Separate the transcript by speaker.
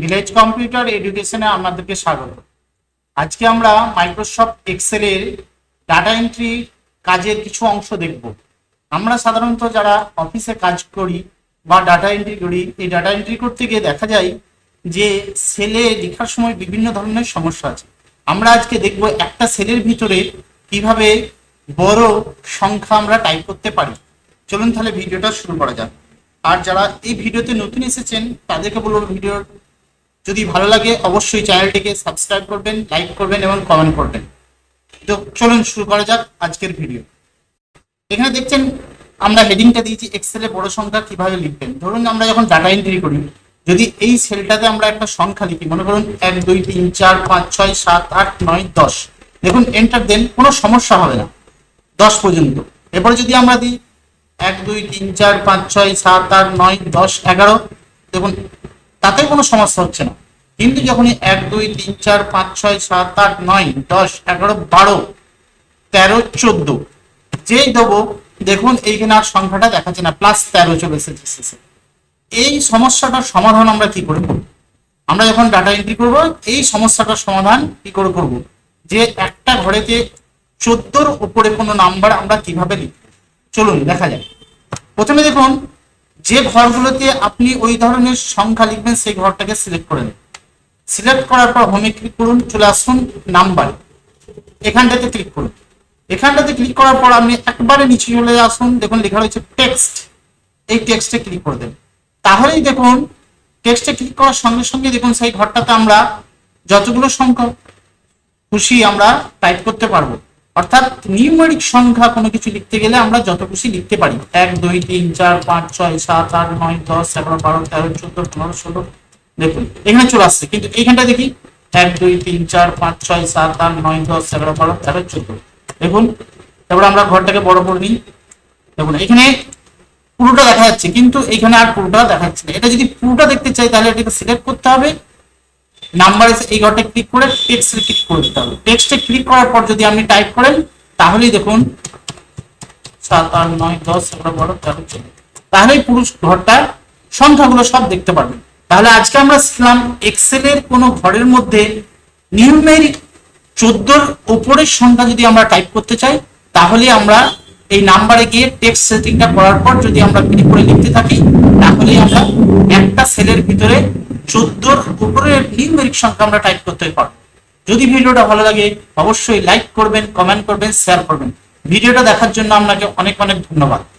Speaker 1: village computer এডুকেশনে আপনাদেরকে স্বাগত আজকে আমরা মাইক্রোসফট এক্সেলের ডাটা এন্ট্রি কাজের কিছু অংশ দেখব আমরা সাধারণত যারা অফিসে কাজ করি বা ডাটা এন্ট্রি করি এই ডাটা এন্ট্রি করতে গিয়ে দেখা যায় যে সেলে লেখার সময় বিভিন্ন ধরনের সমস্যা আছে আমরা আজকে দেখব একটা সেলের ভিতরে কিভাবে বড় সংখ্যা আমরা টাইপ করতে পারি চলুন তাহলে ভিডিওটা শুরু করা যাক আর যারা এই ভিডিওতে নতুন এসেছেন তাদেরকে বলবো ভিডিওর যদি ভালো লাগে অবশ্যই চ্যানেলটিকে সাবস্ক্রাইব করবেন লাইক করবেন এবং কমেন্ট করবেন তো চলুন শুরু করা যাক আজকের ভিডিও এখানে দেখছেন আমরা হেডিংটা দিয়েছি এক্সেলে বড় সংখ্যা কিভাবে লিখবেন ধরুন আমরা যখন ডাটা এন্ট্রি করি যদি এই সেলটাতে আমরা একটা সংখ্যা লিখি মনে করুন এক দুই তিন চার পাঁচ ছয় সাত আট নয় দশ দেখুন এন্টার দেন কোনো সমস্যা হবে না দশ পর্যন্ত এরপরে যদি আমরা দিই এক দুই তিন চার পাঁচ ছয় সাত আট নয় দশ এগারো দেখুন তাতে কোনো সমস্যা হচ্ছে না কিন্তু যখন এক দুই তিন চার পাঁচ ছয় সাত আট নয় দশ এগারো বারো তেরো চোদ্দ যেই দেবো দেখুন এইখানে আর সংখ্যাটা দেখাচ্ছে না প্লাস তেরো চলে এসেছে এই সমস্যাটার সমাধান আমরা কি করে করব আমরা যখন ডাটা এন্ট্রি করব এই সমস্যাটার সমাধান কি করে করব যে একটা ঘরেতে চোদ্দোর উপরে কোনো নাম্বার আমরা কিভাবে লিখব চলুন দেখা যাক প্রথমে দেখুন যে ঘরগুলোতে আপনি ওই ধরনের সংখ্যা লিখবেন সেই ঘরটাকে সিলেক্ট করে সিলেক্ট করার পর হোমে ক্লিক করুন চলে আসুন নাম্বার এখানটাতে ক্লিক করুন এখানটাতে ক্লিক করার পর আপনি একবারে নিচে চলে আসুন দেখুন লেখা রয়েছে টেক্সট এই টেক্সটে ক্লিক করে দেন তাহলেই দেখুন টেক্সটে ক্লিক করার সঙ্গে সঙ্গে দেখুন সেই ঘরটাতে আমরা যতগুলো সংখ্যা খুশি আমরা টাইপ করতে পারবো অর্থাৎ নিউমেরিক সংখ্যা কোনো কিছু লিখতে গেলে আমরা যত খুশি লিখতে পারি এক দুই তিন চার পাঁচ ছয় সাত আট নয় দশ এগারো বারো তেরো চোদ্দ পনেরো ষোলো দেখুন এখানে চলে আসছে কিন্তু এইখানটা দেখি এক দুই তিন চার পাঁচ ছয় সাত আট নয় দশ এগারো বারো তেরো চোদ্দ দেখুন তারপরে আমরা ঘরটাকে বড় করে নিই দেখুন এখানে পুরোটা দেখা যাচ্ছে কিন্তু এখানে আর পুরোটা দেখা যাচ্ছে না এটা যদি পুরোটা দেখতে চাই তাহলে এটাকে সিলেক্ট করতে হবে নাম্বারে এই ঘরটা ক্লিক করে টেক্সটে ক্লিক করে দিতে হবে টেক্সটে ক্লিক করার পর যদি আপনি টাইপ করেন তাহলেই দেখুন সাত আট নয় দশ এগারো বারো তেরো চোদ্দ তাহলেই পুরুষ ঘরটার সংখ্যাগুলো সব দেখতে পারবেন তাহলে আজকে আমরা শিখলাম এক্সেলের কোনো ঘরের মধ্যে নিউমেরিক চোদ্দোর ওপরের সংখ্যা যদি আমরা টাইপ করতে চাই তাহলে আমরা এই নাম্বারে গিয়ে টেক্সট সেটিংটা করার পর যদি আমরা ক্লিক করে লিখতে থাকি তাহলে আমরা একটা সেলের ভিতরে চোদ্দোর উপরে নিউমেরিক সংখ্যা আমরা টাইপ করতে পারবো যদি ভিডিওটা ভালো লাগে অবশ্যই লাইক করবেন কমেন্ট করবেন শেয়ার করবেন ভিডিওটা দেখার জন্য আপনাকে অনেক অনেক ধন্যবাদ